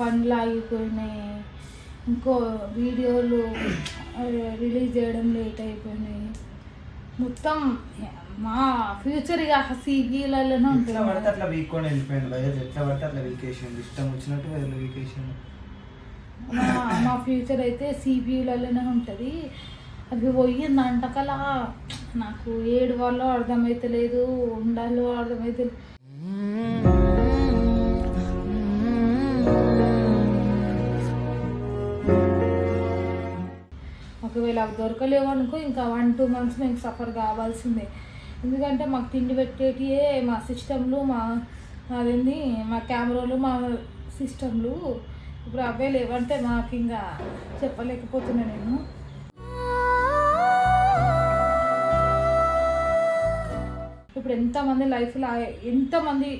పనులు ఆగిపోయినాయి ఇంకో వీడియోలు రిలీజ్ చేయడం లేట్ అయిపోయినాయి. మొత్తం మా ఫ్యూచర్ ఇక సీబీలలోనే ఎట్లా ఉంటుంది. పడితే అట్లా వెళ్ళిపోయింది లైఫ్ ఎట్లా పడితే అట్లా వీకేషన్ ఇష్టం వచ్చినట్టు వెళ్ళి వీకేషన్ మా మా ఫ్యూచర్ అయితే సిపియూలలోనే ఉంటుంది. అది పోయిందంటకలా నాకు ఏడు వాళ్ళు అర్థమైతలేదు ఉండాలో అర్థమైతలేదు. ఒకవేళ అవి దొరకలేవు అనుకో ఇంకా వన్ టూ మంత్స్ మేము సఫర్ కావాల్సిందే. ఎందుకంటే మాకు తిండి పెట్టేటియే మా సిస్టమ్లు మా అదేంది మా కెమెరాలు మా సిస్టమ్లు ఇప్పుడు అవే లేవంటే మాకు ఇంకా చెప్పలేకపోతున్నా నేను. ఇప్పుడు ఎంతమంది లైఫ్లో ఎంతమంది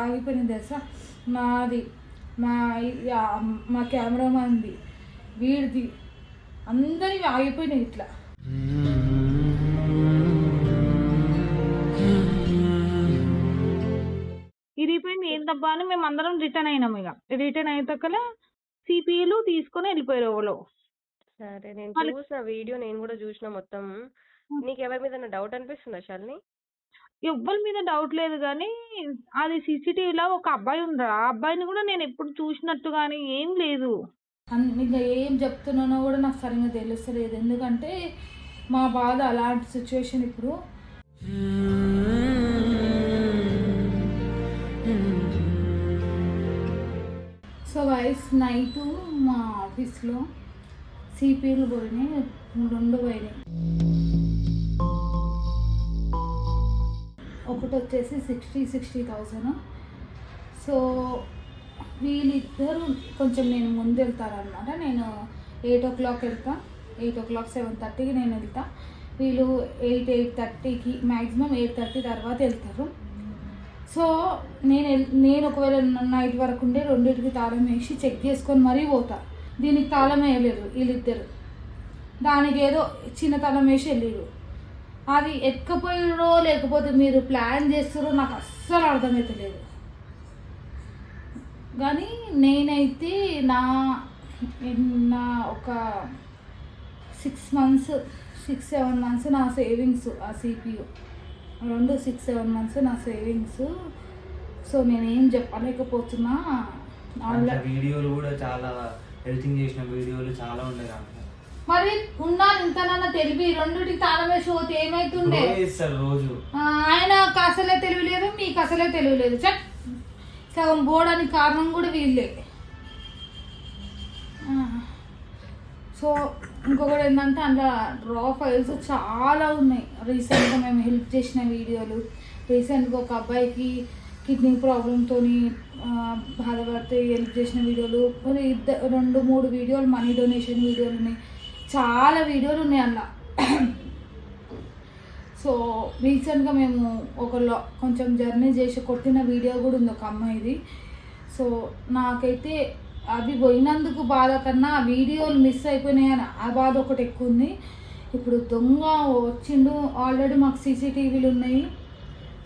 ఆగిపోయింది తెలుసా? మాది మా మా కెమెరామాన్ది వీడిది అందరివి ఆగిపోయినాయి ఇట్లా. ఇరిగిపోయింది ఏందబ్బా అని మేము అందరం రిటర్న్ అయినాం ఇక రిటర్న్ అయ్యేతక్కల సిపిఈలు తీసుకొని వెళ్ళిపోయారు ఎవరో. సరే నేను చూసిన వీడియో నేను కూడా చూసిన మొత్తం. నీకు ఎవరి మీద డౌట్ అనిపిస్తుందా శాలిని ఎవ్వరి మీద డౌట్ లేదు కానీ అది సీసీటీవీలో ఒక అబ్బాయి ఉన్నాడు ఆ అబ్బాయిని కూడా నేను ఎప్పుడు చూసినట్టు కానీ ఏం లేదు. ఇంకా ఏం చెప్తున్నానో కూడా నాకు సరిగ్గా తెలుస్తలేదు. ఎందుకంటే మా బాధ అలాంటి సిచ్యువేషన్ ఇప్పుడు. సో వైస్ నైట్ మా ఆఫీస్లో సిపిలు పోయినాయి. రెండు పోయినాయి. ఒకటి వచ్చేసి సిక్స్టీ సిక్స్టీ థౌజండ్ సో వీళ్ళిద్దరూ కొంచెం నేను ముందు వెళ్తారనమాట నేను ఎయిట్ ఓ క్లాక్ వెళ్తా. ఎయిట్ ఓ క్లాక్ సెవెన్ థర్టీకి నేను వెళ్తా. వీళ్ళు ఎయిట్ ఎయిట్ థర్టీకి మ్యాక్సిమం ఎయిట్ థర్టీ తర్వాత వెళ్తారు. సో నేను నేను ఒకవేళ నైట్ వరకు ఉండే రెండింటికి తాళం వేసి చెక్ చేసుకొని మరీ పోతా. దీనికి తాళం వేయలేదు వీళ్ళిద్దరు. దానికి ఏదో చిన్న తాళం వేసి వెళ్ళిరు. అది ఎక్కపోయిరో లేకపోతే మీరు ప్లాన్ చేస్తారో నాకు అస్సలు అర్థమవుతలేదు కానీ నేనైతే నా నా ఒక six months six seven months నా సేవింగ్స్ ఆ సిపియు. రెండు సిక్స్ సెవెన్ మంత్స్ నా సేవింగ్స్. సో నేనేం చెప్పలేకపోతున్నా. వీడియోలు కూడా చాలా ఎడిటింగ్ చేసిన వీడియోలు చాలా దాంట్లో మరి ఉండాలి ఇంతనన్నా తెలివి రెండుటికి తాళం వేసి పోతే ఏమైతుండే? రోజు ఇస్తారు రోజు. ఆ, ఆయనకు అసలే తెలివి లేదు మీకు అసలే తెలివి లేదు చట్ సగం పోవడానికి కారణం కూడా వీళ్ళే. సో ఇంకొకటి ఏంటంటే అందులో రా ఫైల్స్ చాలా ఉన్నాయి. రీసెంట్గా మేము హెల్ప్ చేసిన వీడియోలు. రీసెంట్గా ఒక అబ్బాయికి కిడ్నీ ప్రాబ్లంతో బాధపడితే హెల్ప్ చేసిన వీడియోలు. మరి ఇద్దరు రెండు మూడు వీడియోలు మనీ డొనేషన్ వీడియోలు ఉన్నాయి. చాలా వీడియోలు ఉన్నాయి అందులో. సో రీసెంట్గా మేము ఒక లా కొంచెం జర్నీ చేసి కొట్టిన వీడియో కూడా ఉంది ఒక అమ్మాయిది. సో నాకైతే అవి పోయినందుకు బాధ కన్నా ఆ వీడియోలు మిస్ అయిపోయినాయని ఆ బాధ ఒకటి ఎక్కువ ఉంది. ఇప్పుడు దొంగ వచ్చిండు ఆల్రెడీ మాకు సీసీటీవీలు ఉన్నాయి.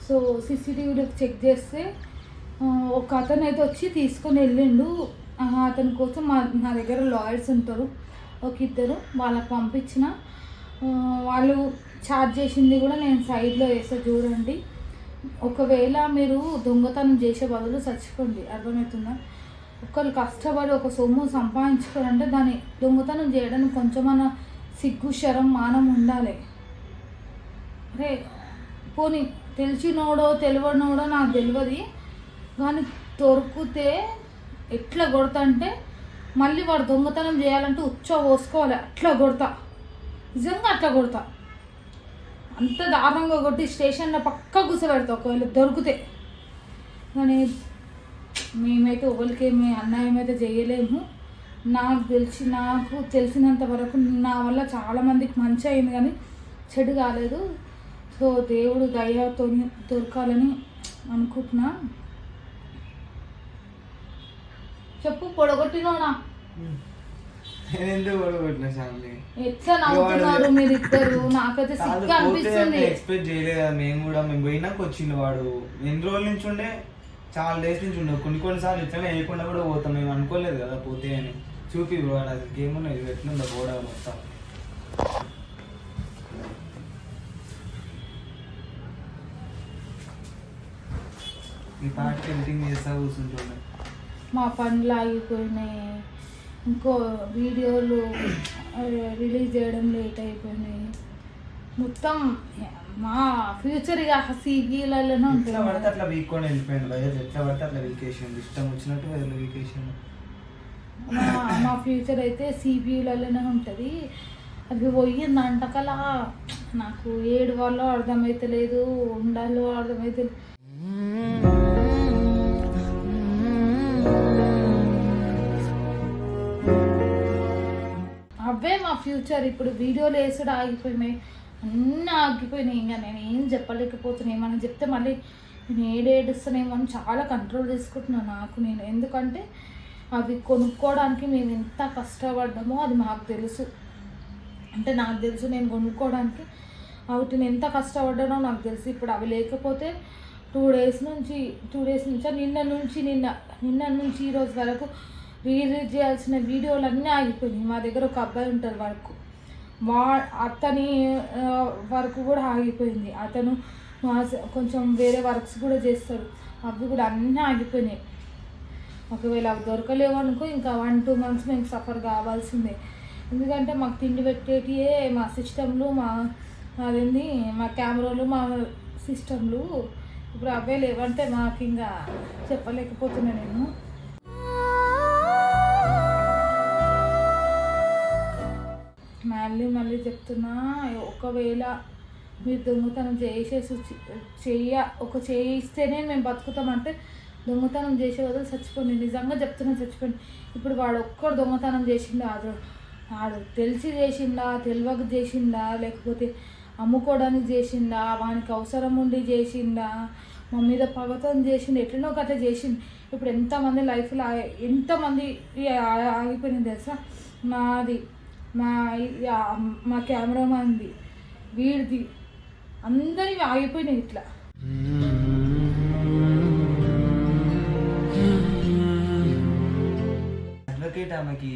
సో సీసీటీవీలో చెక్ చేస్తే ఒక అతను అయితే వచ్చి తీసుకొని వెళ్ళిండు. అతని కోసం మా నా దగ్గర లాయర్స్ ఉంటారు. ఒక ఇద్దరు వాళ్ళకి పంపించిన. వాళ్ళు ఛార్జ్ చేసింది కూడా నేను సైడ్లో వేస్తా చూడండి. ఒకవేళ మీరు దొంగతనం చేసే బదులు చచ్చిపోండి. అర్థమవుతుందా? ఒకరు కష్టపడి ఒక సొమ్ము సంపాదించుకోవాలంటే దాన్ని దొంగతనం చేయడానికి కొంచెమన్నా సిగ్గు శరం మానం ఉండాలి. అరే పోనీ తెలిసినోడో తెలియనోడో నాకు తెలియదు. కానీ దొరికితే ఎట్లా కొడతా అంటే మళ్ళీ వాడు దొంగతనం చేయాలంటే ఉచ్చ పోసుకోవాలి. అట్లా కొడతా. నిజంగా అట్లా కొడతా. అంత దారుణంగా కొట్టి స్టేషన్లో పక్క కూర్చోబెడతా ఒకవేళ దొరికితే. కానీ మేమైతే ఎవరికి మీ అన్యాయం అయితే చేయలేము. నాకు తెలిసి నాకు తెలిసినంత వరకు నా వల్ల చాలామందికి మంచి అయింది కానీ చెడు కాలేదు. సో దేవుడు దయతో దొరకాలని అనుకుంటున్నా. చెప్పు పొడగొట్టినోనా? నేను ఎందుకు ఎట్లా నవ్వుతున్నారు నాకైతే సిగ్గు అనిపిస్తుంది. ఎక్స్పెక్ట్ చేయలేదు మేము కూడా మేము పోయినాక వచ్చిండు వాడు. ఎన్ని రోజుల నుంచి ఉండే? చాలా డేస్ నుంచి ఉండవు కొన్ని కొన్నిసార్లు ఇట్లనే వేయకుండా కూడా పోతాం. మేము అనుకోలేదు కదా పోతే అని. చూపి వాడు అది గేమ్ ఉన్నది. ఎట్లుందో గోడ మొత్తం. ఈ పాటకి ఎడిటింగ్ చేస్తా మా పనులు ఆగిపోయినాయి. ఇంకో వీడియోలు రిలీజ్ చేయడం లేట్ అయిపోయినాయి. మొత్తం మా ఫ్యూచర్ ఇక సీబీలలోనే ఎట్లా పడితే ఉంటుంది అట్లా వీక్కొని వెళ్ళిపోయింది ఎట్లా పడితే అట్లా వీకేషన్ ఇష్టం వచ్చినట్టు వీకేషన్ మా ఫ్యూచర్ అయితే సిబియులలోనే ఉంటుంది. అది పోయింది అంటకలా. నాకు ఏడు వాళ్ళు అర్థమైతలేదు ఉండాలో అర్థమైతే అవే ఫ్యూచర్ ఇప్పుడు వీడియోలు వేసుడు ఆగిపోయినాయి. అన్నీ ఆగిపోయినాయి. ఇంకా నేను ఏం చెప్పలేకపోతున్నాను. ఏమైనా చెప్తే మళ్ళీ నేను ఏడేడుస్తానేమో అని చాలా కంట్రోల్ చేసుకుంటున్నాను నాకు నేను. ఎందుకంటే అవి కొనుక్కోవడానికి మేము ఎంత కష్టపడ్డామో అది మాకు తెలుసు. అంటే నాకు తెలుసు నేను కొనుక్కోవడానికి వాటిని ఎంత కష్టపడ్డానో నాకు తెలుసు. ఇప్పుడు అవి లేకపోతే టూ డేస్ నుంచి టూ డేస్ నుంచి నిన్న నుంచి నిన్న నిన్న నుంచి ఈరోజు వరకు రిలీజ్ చేయాల్సిన వీడియోలు అన్నీ ఆగిపోయినాయి. మా దగ్గర ఒక అబ్బాయి ఉంటారు వర్క్. వా అతని వరకు వర్క్ కూడా ఆగిపోయింది. అతను మా కొంచెం వేరే వర్క్స్ కూడా చేస్తాడు. అవి కూడా అన్నీ ఆగిపోయినాయి. ఒకవేళ అవి దొరకలేవు అనుకో ఇంకా వన్ టూ మంత్స్ మేము సఫర్ కావాల్సిందే. ఎందుకంటే మాకు తిండి పెట్టేటియే మా సిస్టమ్లు మా అదేంది మా కెమెరాలు మా సిస్టమ్లు ఇప్పుడు అవే లేవంటే మాకు ఇంకా చెప్పలేకపోతున్నా నేను. చెప్తున్నా ఒకవేళ మీరు దొంగతనం చేసేసి చెయ్య ఒక చేయిస్తేనే మేము బతుకుతామంటే దొంగతనం చేసే వదిలి చచ్చిపోండి. నిజంగా చెప్తున్నా చచ్చిపోండి. ఇప్పుడు వాడు ఒక్కడు దొంగతనం చేసిండు? ఆడు వాడు తెలిసి చేసిండా? తెలియక చేసిండా? లేకపోతే అమ్ముకోవడానికి చేసిండా? వానికి అవసరం ఉండి చేసిండా? మా మీద పగతం చేసిండు? ఎట్లనో గట్ల చేసిండు. ఇప్పుడు ఎంతమంది లైఫ్లో ఎంతమంది ఆగిపోయింది తెలుసా? నాది మా మా కెమెరామాన్ది వీడిది అందరివి ఆగిపోయినాయి ఇట్లా. అడ్వకేట్ ఆమెకి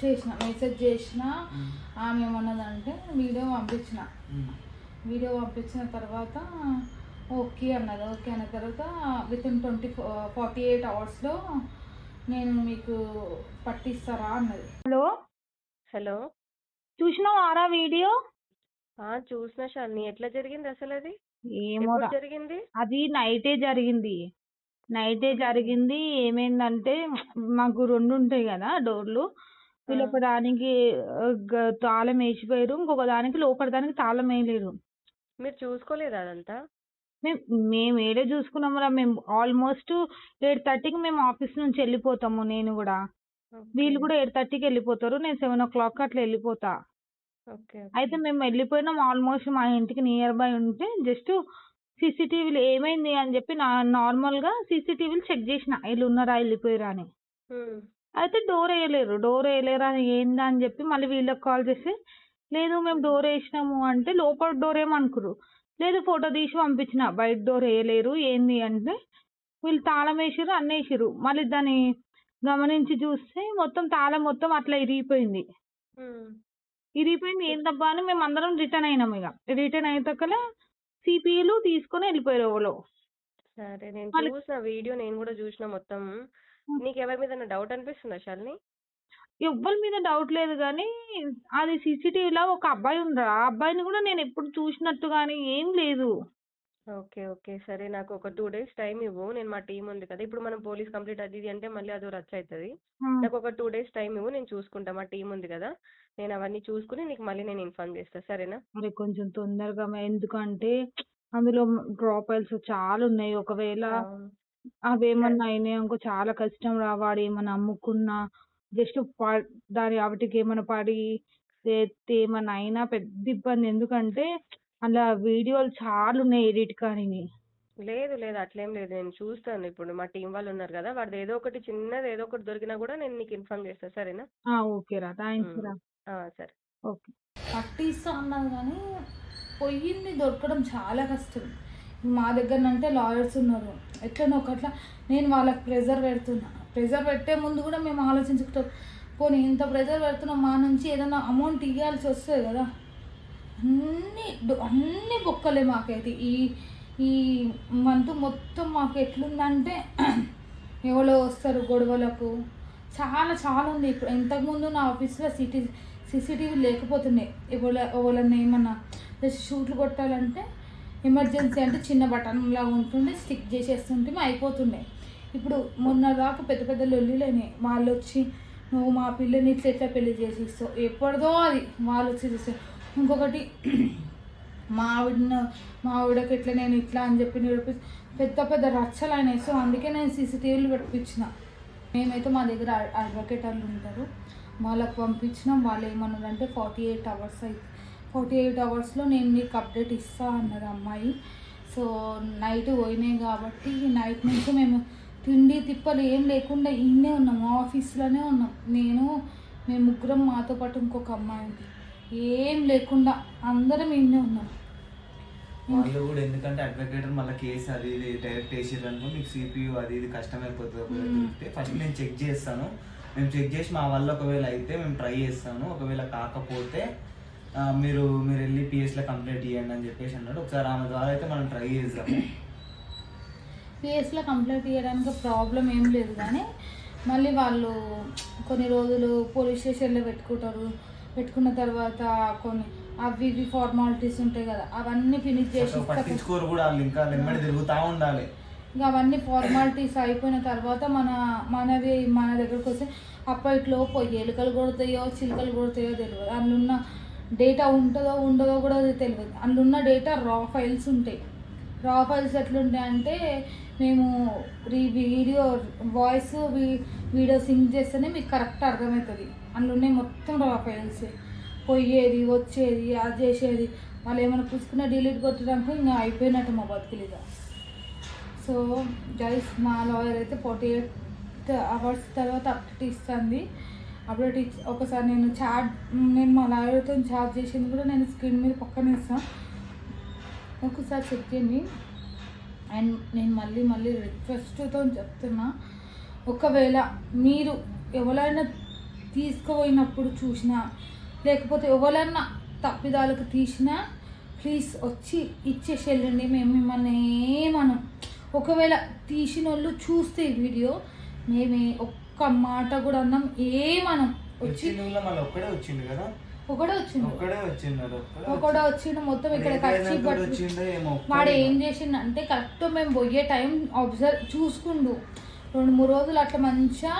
చేసిన మెసేజ్ చేసిన ఆమె ఏమన్నదంటే వీడియో పంపించిన. ఉమ్, వీడియో పంపించిన తర్వాత ఓకే అన్నది. ఓకే అన్న తర్వాత with in twenty forty eight అవర్స్లో నేను మీకు పట్టిస్తారా అన్నది. హలో? హలో. చూసినావు ఆరా వీడియో? ఆ చూసిన శాలిని ఎట్లా జరిగింది అసలు అది ఏమో ఎప్పుడు జరిగింది? అది నైటే జరిగింది. నైటే జరిగింది. ఏమైందంటే మాకు రెండు ఉంటాయి కదా డోర్లు. వీళ్ళు ఒక దానికి ఆ, గ- తాళం వేసిపోయారు. ఇంకొక దానికి లోపల దానికి తాళం వేయలేరు మీరు చూసుకోలేదా అదంతా? మేము మేము ఏడే చూసుకున్నాము మేము ఆల్మోస్ట్ ఎయిట్ థర్టీకి మేము ఆఫీస్ నుంచి వెళ్ళిపోతాము నేను కూడా. వీళ్ళు కూడా ఎయిట్ థర్టీకి వెళ్ళిపోతారు. నేను సెవెన్ ఓ క్లాక్ అట్లా వెళ్ళిపోతా. ఓకే అయితే మేము వెళ్ళిపోయినాం ఆల్మోస్ట్ మా ఇంటికి నియర్ బై ఉంటే జస్ట్ సీసీటీవీలు ఏమైంది అని చెప్పి నా నార్మల్గా సీసీటీవీలు చెక్ చేసిన. వీళ్ళు ఉన్నారా వెళ్ళిపోయారా అని. అయితే డోర్ వేయలేరు. డోర్ వేయలేరు ఏందా అని చెప్పి మళ్ళీ వీళ్ళకి కాల్ చేసి లేదు మేము డోర్ వేసినాము అంటే లోపల డోర్ ఏమనుకురు లేదు ఫోటో తీసి పంపించిన. బయట డోర్ వేయలేరు. ఏంది అంటే వీళ్ళు తాళం వేసిర్రు అన్నీ వేసిర్రు మళ్ళీ దాన్ని గమనించి చూస్తే మొత్తం తాళం మొత్తం అట్లా ఇరిగిపోయింది. ఇరిగిపోయింది. ఏందబ్బా అని మేము అందరం రిటర్న్ అయినాం ఇక. రిటర్న్ అయ్యేటక్కల సిపిఈలు తీసుకొని వెళ్ళిపోయారు ఎవరో. సరే నేను చూసిన వీడియో నేను కూడా చూసిన మొత్తం. నీకు ఎవరి మీద డౌట్ అనిపిస్తుందా శాలిని? ఎవ్వరి మీద డౌట్ లేదు కానీ అది సీసీటీవీలో ఒక అబ్బాయి ఉన్నాడు ఆ అబ్బాయిని కూడా నేను ఎప్పుడు చూసినట్టు కానీ ఏం లేదు. Okay okay. సరే నాకు ఒక టూ డేస్ టైం ఇవ్వు. నేను మా టీం ఉంది కదా. ఇప్పుడు మనం పోలీస్ కంప్లీట్ అది ఇది అంటే మళ్ళీ అదో రచ్చ అవుతుంది నాకు ఒక టూ డేస్ టైం ఇవ్వు. నేను చూసుకుంటా. మా టీం ఉంది కదా. నేను అవన్నీ చూసుకుని నీకు మళ్ళీ నేను ఇన్ఫార్మ్ చేస్తా. సరేనా? మరి కొంచెం తొందరగా మ- ఎందుకంటే అందులో డ్రాపైల్స్ చాలా ఉన్నాయి. ఒకవేళ అవును. అవేమన్నా అయినాయి ఇంకో చాలా కష్టం రా. వాడు ఏమన్నా అమ్ముకున్నా జస్ట్ దాని వాటికి ఏమైనా పడి ఏమన్నా అయినా పెద్ద ఇబ్బంది. ఎందుకంటే అలా వీడియోలు చాలా ఉన్నాయి ఎడిట్ కానివి. లేదు లేదు అట్లేం లేదు. నేను చూస్తాను ఇప్పుడు. మా టీం వాళ్ళు ఉన్నారు కదా వాడిది ఏదో ఒకటి చిన్నది ఏదో ఒకటి దొరికినా కూడా నేను నీకు ఇన్ఫార్మ్ చేస్తా. సరేనా? ఆ, ఓకే రా. థ్యాంక్స్ రా. ఆ, సరే. ఓకే. పట్టిస్తా అన్నది కానీ పొయ్యిని దొరకడం చాలా కష్టం. మా దగ్గర అంటే లాయర్స్ ఉన్నారు. ఎట్లనో ఒకట్లా నేను వాళ్ళకి ప్రెజర్ పెడుతున్నా. ప్రెజర్ పెట్టే ముందు కూడా మేము ఆలోచించుకుంటాం. పోనీ ఇంత ప్రెజర్ పెడుతున్నాం మా నుంచి ఏదైనా అమౌంట్ ఇవ్వాల్సి వస్తుంది కదా. అన్ని అన్ని బొక్కలే మాకైతే. ఈ ఈ మంత్ మొత్తం మాకు ఎట్లుందంటే ఎవరో వస్తారు గొడవలకు. చాలా చాలా ఉంది. ఇప్పుడు ఇంతకుముందు నా ఆఫీస్లో సిటీ సీసీటీవీ లేకపోతున్నాయి ఎవరి ఎవరన్నా ఏమన్నా జస్ట్ షూట్లు కొట్టాలంటే ఎమర్జెన్సీ అంటే చిన్న బటన్ లాగా ఉంటుండే స్టిక్ చేసేస్తుంటే అయిపోతుండే. ఇప్పుడు మొన్న దాకా పెద్ద పెద్ద లొల్లిలేని వాళ్ళు వచ్చి నువ్వు మా పిల్లని ఇట్లా ఎట్లా పెళ్ళి చేసి ఇస్తావు ఎప్పటిదో అది వాళ్ళు వచ్చి చూస్తారు ఇంకొకటి మా ఆవిడను మా ఆవిడకి ఎట్లా నేను ఇట్లా అని చెప్పి నేను పెద్ద పెద్ద రచ్చలు అయినాయి. సో అందుకే నేను సీసీటీవీలు పెట్టించిన. మేమైతే మా దగ్గర అడ్వకేటర్లు ఉంటారు. వాళ్ళకి పంపించినాం. వాళ్ళు ఏమన్నారంటే ఫార్టీ ఎయిట్ అవర్స్ అయితే ఫార్టీ ఎయిట్ అవర్స్లో నేను నీకు అప్డేట్ ఇస్తా అన్నారు అమ్మాయి. సో నైట్ పోయినాయి కాబట్టి నైట్ నుంచి మేము తిండి తిప్పలు ఏం లేకుండా ఇన్నే ఉన్నాం. ఆఫీస్లోనే ఉన్నాం. నేను మేము ముగ్గురం మాతో పాటు ఇంకొక అమ్మాయి ఉంది. ఏం లేకుండా అందరం ఇన్నే ఉన్నాం. వాళ్ళు కూడా ఎందుకంటే అడ్వకేటర్ మళ్ళీ కేసు అది ఇది డైరెక్ట్ వేసేదనుకో మీకు సిపియు అది ఇది కష్టమైపోతుంది ఫస్ట్ నేను చెక్ చేస్తాను. మేము చెక్ చేసి మా వల్ల ఒకవేళ అయితే మేము ట్రై చేస్తాను. ఒకవేళ కాకపోతే మీరు మీరు వెళ్ళి పిఎస్లో కంప్లైంట్ ఇవ్వండి అని చెప్పేసి అన్నాడు. ఒకసారి ఆమె ద్వారా అయితే మనం ట్రై చేద్దాము పిఎస్లో కంప్లైంట్ చేయడానికి ప్రాబ్లం ఏం లేదు కానీ మళ్ళీ వాళ్ళు కొన్ని రోజులు పోలీస్ స్టేషన్లో పెట్టుకుంటారు. పెట్టుకున్న తర్వాత కొన్ని అవి ఇవి ఫార్మాలిటీస్ ఉంటాయి కదా అవన్నీ ఫినిష్ చేసి అసలు ఇస్తారు. పట్టించుకోరు కూడా వాళ్ళు ఇంకా వెంబడి తిరుగుతూ ఉండాలి. ఇంకా అవన్నీ ఫార్మాలిటీస్ అయిపోయిన తర్వాత మన మనవి మన దగ్గరకు వస్తే అప్పట్లో పోయి ఎలుకలు కొడతాయో చిలుకలు కొడతాయో తెలియదు అందులో ఉన్న డేటా ఉంటుందో ఉండదో కూడా అది తెలియదు అందులో ఉన్న డేటా రా ఫైల్స్ ఉంటాయి. రా ఫైల్స్ ఎట్లుంటాయి అంటే మేము ఈ వీడియో వాయిస్ వీడియో సింక్ చేస్తేనే మీకు కరెక్ట్ అర్థమవుతుంది. అందులో ఉన్నాయి మొత్తం రా ఫైల్స్ పోయేది వచ్చేది అది చేసేది. వాళ్ళు ఏమైనా పుసుకున్న డిలీట్ కొట్టడానికి ఇంకా అయిపోయినట్టు మా బతుకులుగా సో గైస్ మా లాయర్ అయితే ఫార్టీ ఎయిట్ అవర్స్ తర్వాత అప్డేట్ ఇస్తుంది. అప్డేట్ ఇచ్చి ఒకసారి నేను చాట్ నేను మా లాయర్తో చాట్ చేసింది కూడా నేను స్క్రీన్ మీద పక్కన ఇస్తాను ఒకసారి చెక్ చేయండి. అండ్ నేను మళ్ళీ మళ్ళీ రిక్వెస్ట్తో చెప్తున్నా. ఒకవేళ మీరు ఎవరైనా తీసుకుపోయినప్పుడు చూసినా లేకపోతే ఎవరైనా తప్పిదాలకు తీసినా ప్లీజ్ వచ్చి ఇచ్చేసి వెళ్ళండి మేము మిమ్మల్ని ఏమనం. ఒకవేళ తీసిన వాళ్ళు చూస్తే వీడియో మేమే ఒక్క మాట కూడా అన్నాం ఏమనం. వచ్చి వచ్చింది ఒక్కడే వచ్చిండు కదా? ఒకడే వచ్చిండు. ఒక్కడే వచ్చిన్నాడు ఒకడే వచ్చిండు. మొత్తం ఇక్కడ వచ్చిండో ఏమో వాడు ఏం చేసిండంటే కరెక్ట్ మేము పోయే టైం అబ్జర్వ్ చూసుకుండు. రెండు మూడు రోజులు అట్లా మంచిగా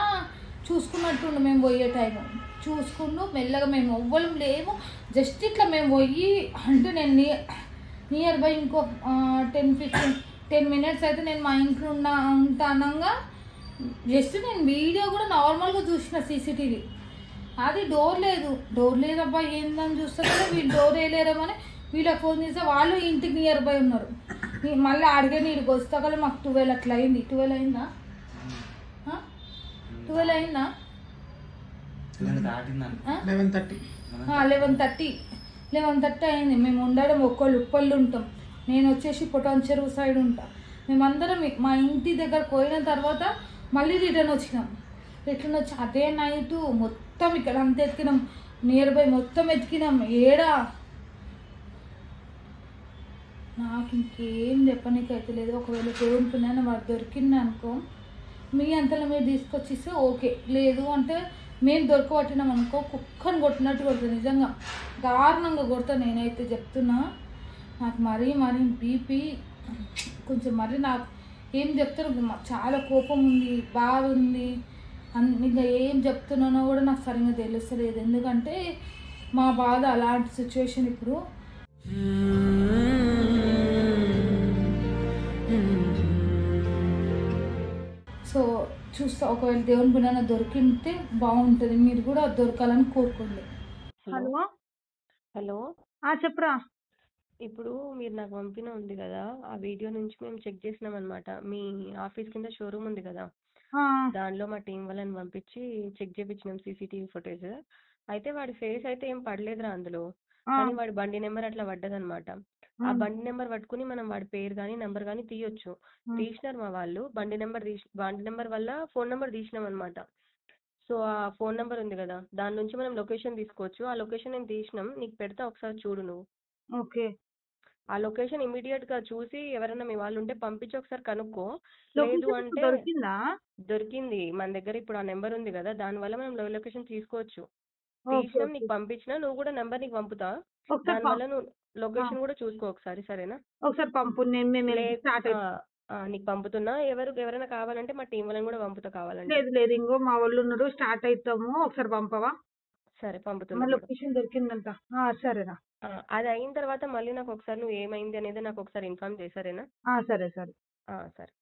చూసుకున్నట్టుండు మేము పోయే టైం చూసుకుండు మెల్లగా మేము ఎవ్వరం లేము. జస్ట్ ఇట్లా మేము పోయి అంటే నేను నియర్ నియర్ బై ఇంకో టెన్ ఫిఫ్టీన్ టెన్ మినిట్స్ అయితే నేను మా ఇంట్లో ఉన్న ఉంటానంగా జస్ట్ నేను వీడియో కూడా నార్మల్గా చూసిన సీసీటీవీ. అది డోర్ లేదు. డోర్ లేదబ్బా ఏందని చూస్తే కూడా వీళ్ళు డోర్ వేయలేరమని వీళ్ళకి ఫోన్ చేస్తే వాళ్ళు ఇంటికి నియర్ బై ఉన్నారు. మళ్ళీ అడిగే నీడికి వస్తా కదా మాకు ట్వెల్వ్ అట్లా అయింది. ట్వెల్వ్ అయిందా? ట్వెల్వ్ అయిందా? Eleven thirty. Eleven thirty. Eleven thirty. అయింది. మేము ఉండడం ఒక్కళ్ళు ఉప్పళ్ళు ఉంటాం. నేను వచ్చేసి పొటాన్ చెరువు సైడ్ ఉంటా. మేమందరం మా ఇంటి దగ్గర పోయిన తర్వాత మళ్ళీ రిటర్న్ వచ్చినాం. రిటర్న్ వచ్చి అదే నైట్ మొత్తం ఇక్కడ అంతా ఎతికినాం నియర్ బై మొత్తం ఎతికినాం ఏడా? నాకు ఇంకేం చెప్పనీకైతే లేదు. ఒకవేళ దేవుని పుణ్యాన్ని వాడు దొరికింది అనుకో మీ అంతలో మీరు తీసుకొచ్చేసి ఓకే. లేదు అంటే మేము దొరకబట్టినాం అనుకో కుక్కను కొట్టినట్టు కొడుతుంది నిజంగా దారుణంగా కొడతా నేనైతే చెప్తున్నా. నాకు మరీ మరీ బీపీ కొంచెం మరీ నాకు ఏం చెప్తాను చాలా కోపం ఉంది బాగుంది ఇంకా ఏం చెప్తున్నానో కూడా నాకు సరిగ్గా తెలుస్తలేదు. ఎందుకంటే మా బాధ అలాంటి సిచ్యువేషన్ ఇప్పుడు. చూస్తా ఒకవేళ దేవుని పుణ్యాన దొరికితే బాగుంటుంది. మీరు కూడా దొరకాలని కోరుకోండి. హలో? హలో? చెప్పురా. ఇప్పుడు మీరు నాకు పంపిన ఉంది కదా ఆ వీడియో నుంచి మేము చెక్ చేసినాం అనమాట మీ ఆఫీస్ కింద షోరూమ్ ఉంది కదా ఆ, దానిలో మా టీం వాళ్ళని పంపించి చెక్ చేపించినాం సీసీటీవీ ఫుటేజ్. అయితే వాడి ఫేస్ అయితే ఏం పడలేదురా అందులో. కానీ వాడి బండి నెంబర్ అట్లా పడ్డదన్నమాట ఆ బండి నెంబర్ పట్టుకుని మనం వాడి పేరు కానీ నెంబర్ కానీ తీయొచ్చు. తీసినారు మా వాళ్ళు. బండి నెంబర్ తీసి బండి నెంబర్ వల్ల ఫోన్ నెంబర్ తీసినాం అనమాట సో ఆ ఫోన్ నెంబర్ ఉంది కదా! దాని నుంచి మనం లొకేషన్ తీసుకోవచ్చు. ఆ లొకేషన్ నేను తీసినాం. నీకు పెడతా ఒకసారి చూడు నువ్వు. ఓకే. ఆ లొకేషన్ ఇమీడియట్గా చూసి ఎవరైనా మీ వాళ్ళు ఉంటే పంపించి ఒకసారి కనుక్కో. లేదు అంటే దొరికిందా? దొరికింది. మన దగ్గర ఇప్పుడు ఆ నెంబర్ ఉంది కదా! దాని వల్ల మనం లొకేషన్ తీసుకోవచ్చు. తీసినాం నీకు పంపించిన నువ్వు కూడా నెంబర్ నీకు పంపుతా. ఒకసారి దాని పం- వల్ల నువ్వు లొకేషన్ కూడా చూసుకో ఒకసారి సరేనా? ఒకసారి పంపు. నేను మేము లే స్టార్ట్ ఆ, ఆ, నీకు పంపుతున్నా. ఎవరు ఎవరైనా కావాలంటే మా టీం వాళ్ళని కూడా పంపుతా కావాలంటే. లేదు లేదు. ఇంకో మా వాళ్ళు ఉన్నారు. స్టార్ట్ అవుతాము ఒకసారి పంపవా? సరే పంపుతున్నా. లొకేషన్ దొరికిందంట. ఆ, సరేరా. ఆ, అది అయిన తర్వాత మళ్ళీ నాకు ఒకసారి నువ్వు ఏమైంది అనేది నాకు ఒకసారి ఇన్ఫార్మ్ చేశారేనా ఆ, సరే సరే. సరే.